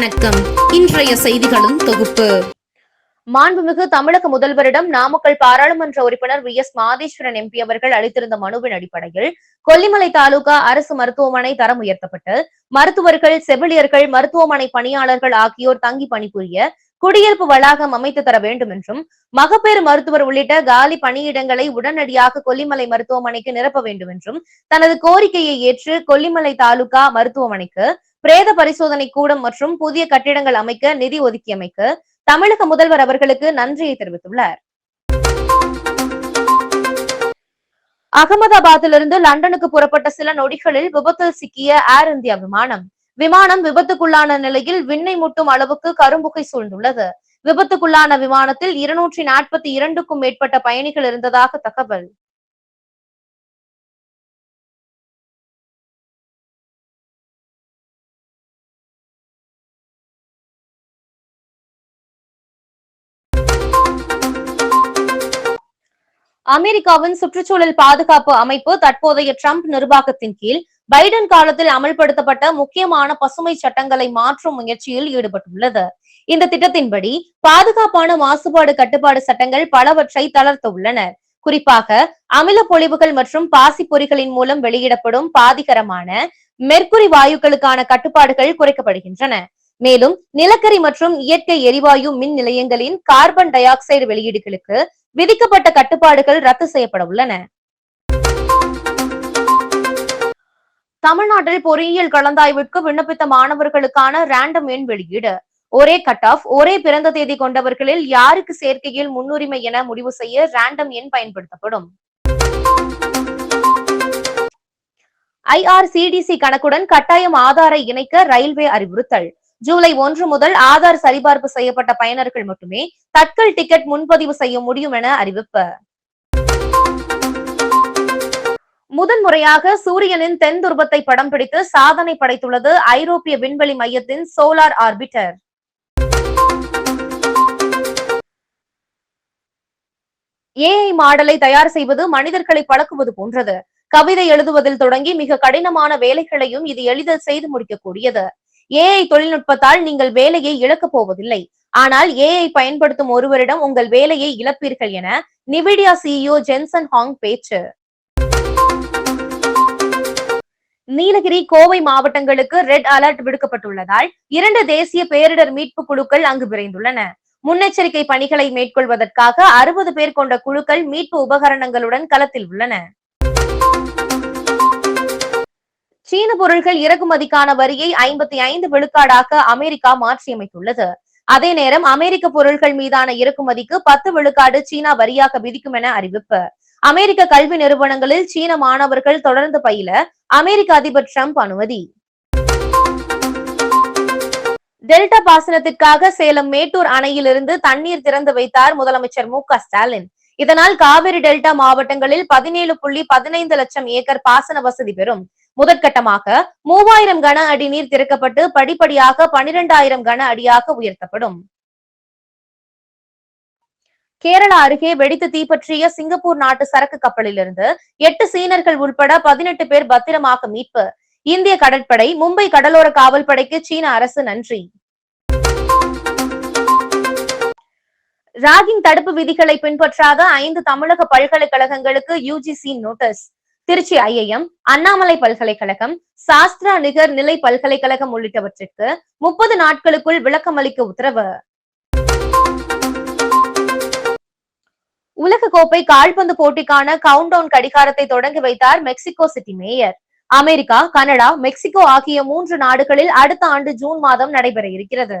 வணக்கம். இன்றைய செய்திகளும் தொகுப்பு. மாண்புமிகு தமிழக முதல்வரிடம் நாமக்கல் பாராளுமன்ற உறுப்பினர் வி. எஸ். மாதேஸ்வரன் எம்பி அவர்கள் அளித்திருந்த மனுவின் அடிப்படையில் கொல்லிமலை தாலுகா அரசு மருத்துவமனை தரம் உயர்த்தப்பட்டு மருத்துவர்கள் செவிலியர்கள் மருத்துவமனை பணியாளர்கள் ஆகியோர் தங்கி பணிபுரிய குடியிருப்பு வளாகம் அமைத்து தர வேண்டும் என்றும் மகப்பேறு மருத்துவர் உள்ளிட்ட காலி பணியிடங்களை உடனடியாக கொல்லிமலை மருத்துவமனைக்கு நிரப்ப வேண்டும் என்றும் தனது கோரிக்கையை ஏற்று கொல்லிமலை தாலுகா மருத்துவமனைக்கு பிரேத பரிசோதனை கூடம் மற்றும் புதிய கட்டிடங்கள் அமைக்க நிதி ஒதுக்கியமைக்கு தமிழக முதல்வர் அவர்களுக்கு நன்றியை தெரிவித்துள்ளார். அகமதாபாத்திலிருந்து லண்டனுக்கு புறப்பட்ட சில நொடிகளில் விபத்தில் சிக்கிய ஏர் இந்தியா விமானம். விமானம் விபத்துக்குள்ளான நிலையில் விண்ணை முட்டும் அளவுக்கு கரும்புகை சூழ்ந்துள்ளது. விபத்துக்குள்ளான விமானத்தில் இருநூற்றி நாற்பத்தி இரண்டுக்கும் மேற்பட்ட பயணிகள் இருந்ததாக தகவல். அமெரிக்காவின் சுற்றுச்சூழல் பாதுகாப்பு அமைப்பு தற்போதைய ட்ரம்ப் நிர்வாகத்தின் கீழ் பைடன் காலத்தில் அமல்படுத்தப்பட்ட முக்கியமான பசுமை சட்டங்களை மாற்றும் முயற்சியில் ஈடுபட்டுள்ளது. இந்த திட்டத்தின்படி பாதுகாப்பான மாசுபாடு கட்டுப்பாடு சட்டங்கள் பலவற்றை தளர்த்த உள்ளனர் குறிப்பாக அமில பொழிவுகள் மற்றும் பாசிப்பொறிகளின் மூலம் வெளியிடப்படும் பாதிகரமான மெர்க்குரி வாயுக்களுக்கான கட்டுப்பாடுகள் குறைக்கப்படுகின்றன. மேலும் நிலக்கரி மற்றும் இயற்கை எரிவாயு மின் நிலையங்களின் கார்பன் டை ஆக்சைடு வெளியீடுகளுக்கு விதிக்கப்பட்ட கட்டுப்பாடுகள் ரத்து செய்யப்பட உள்ளன. தமிழ்நாட்டில் பொறியியல் கலந்தாய்விற்கு விண்ணப்பித்த மாணவர்களுக்கான ரேண்டம் எண் வெளியீடு. ஒரே கட் ஆஃப் ஒரே பிறந்த தேதி கொண்டவர்களில் யாருக்கு சேர்க்கையில் முன்னுரிமை என முடிவு செய்ய ரேண்டம் எண் பயன்படுத்தப்படும். ஐஆர்சிடிசி கணக்குடன் கட்டாயம் ஆதாரை இணைக்க ரயில்வே அறிவுறுத்தல். ஜூலை ஒன்று முதல் ஆதார் சரிபார்ப்பு செய்யப்பட்ட பயனர்கள் மட்டுமே தட்கல் டிக்கெட் முன்பதிவு செய்ய முடியும் என அறிவிப்பு. முதன்முறையாக சூரியனின் தென் துருவத்தை படம் பிடித்து சாதனை படைத்துள்ளது ஐரோப்பிய விண்வெளி மையத்தின் சோலார் ஆர்பிட்டர். ஏஐ மாடலை தயார் செய்வது மனிதர்களை பழக்குவது போன்றது. கவிதை எழுதுவதில் தொடங்கி மிக கடினமான வேலைகளையும் இது எளிதில் செய்து முடிக்கக்கூடியது. ஏஐ தொழில்நுட்பத்தால் நீங்கள் வேலையை இழக்கப் போவதில்லை. ஆனால் ஏஐ பயன்படுத்தும் ஒருவரிடம் உங்கள் வேலையை இழப்பீர்கள் என நிவிடியா சிஇஓ ஜென்சன் ஹாங் பேச்சு. நீலகிரி கோவை மாவட்டங்களுக்கு ரெட் அலர்ட் விடுக்கப்பட்டுள்ளதால் இரண்டு தேசிய பேரிடர் மீட்பு குழுக்கள் அங்கு விரைந்துள்ளன. முன்னெச்சரிக்கை பணிகளை மேற்கொள்வதற்காக அறுபது பேர் கொண்ட குழுக்கள் மீட்பு உபகரணங்களுடன் களத்தில் உள்ளன. சீன பொருட்கள் இறக்குமதிக்கான வரியை ஐம்பத்தி ஐந்து விழுக்காடாக அமெரிக்கா மாற்றியமைத்துள்ளது. அதே நேரம் அமெரிக்க பொருட்கள் மீதான இறக்குமதிக்கு பத்து விழுக்காடு சீனா வரியாக விதிக்கும் என அறிவிப்பு. அமெரிக்க கல்வி நிறுவனங்களில் சீன மாணவர்கள் தொடர்ந்து பயில அமெரிக்க அதிபர் டிரம்ப் அனுமதி. டெல்டா பாசனத்திற்காக சேலம் மேட்டூர் அணையிலிருந்து தண்ணீர் திறந்து வைத்தார் முதலமைச்சர் மு க ஸ்டாலின். இதனால் காவிரி டெல்டா மாவட்டங்களில் பதினேழு புள்ளி பதினைந்து லட்சம் ஏக்கர் பாசன வசதி பெறும். முதற்கட்டமாக மூவாயிரம் கன அடி நீர் திறக்கப்பட்டு படிப்படியாக பனிரெண்டாயிரம் கன அடியாக உயர்த்தப்படும். கேரளா அருகே வெடித்து தீப்பற்றிய சிங்கப்பூர் நாட்டு சரக்கு கப்பலிலிருந்து எட்டு சீனர்கள் உள்பட பதினெட்டு பேர் பத்திரமாக மீட்பு. இந்திய கடற்படை மும்பை கடலோர காவல்படைக்கு சீன அரசு நன்றி. ராகிங் தடுப்பு விதிகளை பின்பற்றாத ஐந்து தமிழக பல்கலைக்கழகங்களுக்கு UGC notice. Trichy IIM Annamalai பல்கலைக்கழகம் சாஸ்திரா நிகர் நிலை பல்கலைக்கழகம் உள்ளிட்டவற்றிற்கு முப்பது நாட்களுக்குள் விளக்கமளிக்க உத்தரவு. உலகக்கோப்பை கால்பந்து போட்டிக்கான கவுண்டவுன் கடிகாரத்தை தொடங்கி வைத்தார் Mexico city mayor. America Canada Mexico ஆகிய மூன்று நாடுகளில் அடுத்த ஆண்டு ஜூன் மாதம் நடைபெற இருக்கிறது.